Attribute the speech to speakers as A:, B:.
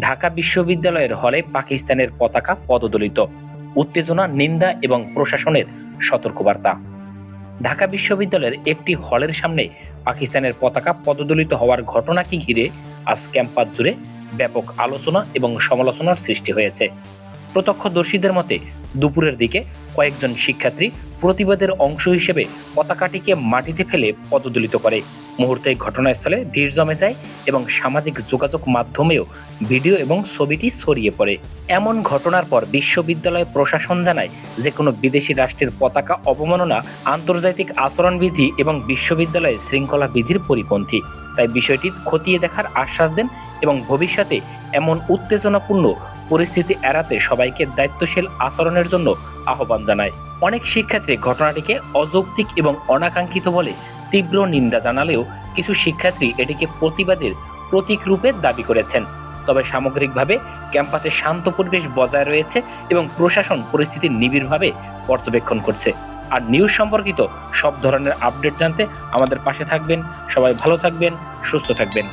A: ঢাকা বিশ্ববিদ্যালয়ের হলে পাকিস্তানের পতাকা পদদলিত। উত্তেজনা, নিন্দা এবং প্রশাসনের সতর্কবার্তা। ঢাকা বিশ্ববিদ্যালয়ের একটি হলের সামনে পাকিস্তানের পতাকা পদদলিত হওয়ার ঘটনাকে ঘিরে আজ ক্যাম্পাস জুড়ে ব্যাপক আলোচনা এবং সমালোচনার সৃষ্টি হয়েছে। প্রত্যক্ষদর্শীদের মতে, দুপুরের দিকে কয়েকজন শিক্ষার্থী প্রতিবাদের অংশ হিসেবে পতাকাটিকে মাটিতে ফেলে পদদলিত করে। মুহূর্তে ঘটনাস্থলে ভিড় জমে যায় এবং সামাজিক যোগাযোগ মাধ্যমেও ভিডিও এবং ছবিটি ছড়িয়ে পড়ে। এমন ঘটনার পর বিশ্ববিদ্যালয় প্রশাসন জানায় যে, কোনো বিদেশি রাষ্ট্রের পতাকা অবমাননা আন্তর্জাতিক আচরণবিধি এবং বিশ্ববিদ্যালয়ের শৃঙ্খলা বিধির পরিপন্থী। তাই বিষয়টি খতিয়ে দেখার আশ্বাস দেন এবং ভবিষ্যতে এমন উত্তেজনাপূর্ণ পরিস্থিতি এড়াতে সবাইকে দায়িত্বশীল আচরণের জন্য আহ্বান জানায়। অনেক শিক্ষার্থী ঘটনাটিকে অযৌক্তিক এবং অনাকাঙ্ক্ষিত বলে তীব্র নিন্দা জানালেও কিছু শিক্ষার্থী এটিকে প্রতিবাদের প্রতীক রূপে দাবি করেছেন। তবে সামগ্রিকভাবে ক্যাম্পাসে শান্ত পরিবেশ বজায় রয়েছে এবং প্রশাসন পরিস্থিতি নিবিড়ভাবে পর্যবেক্ষণ করছে। আর নিউজ সম্পর্কিত সব ধরনের আপডেট জানতে আমাদের পাশে থাকবেন। সবাই ভালো থাকবেন, সুস্থ থাকবেন।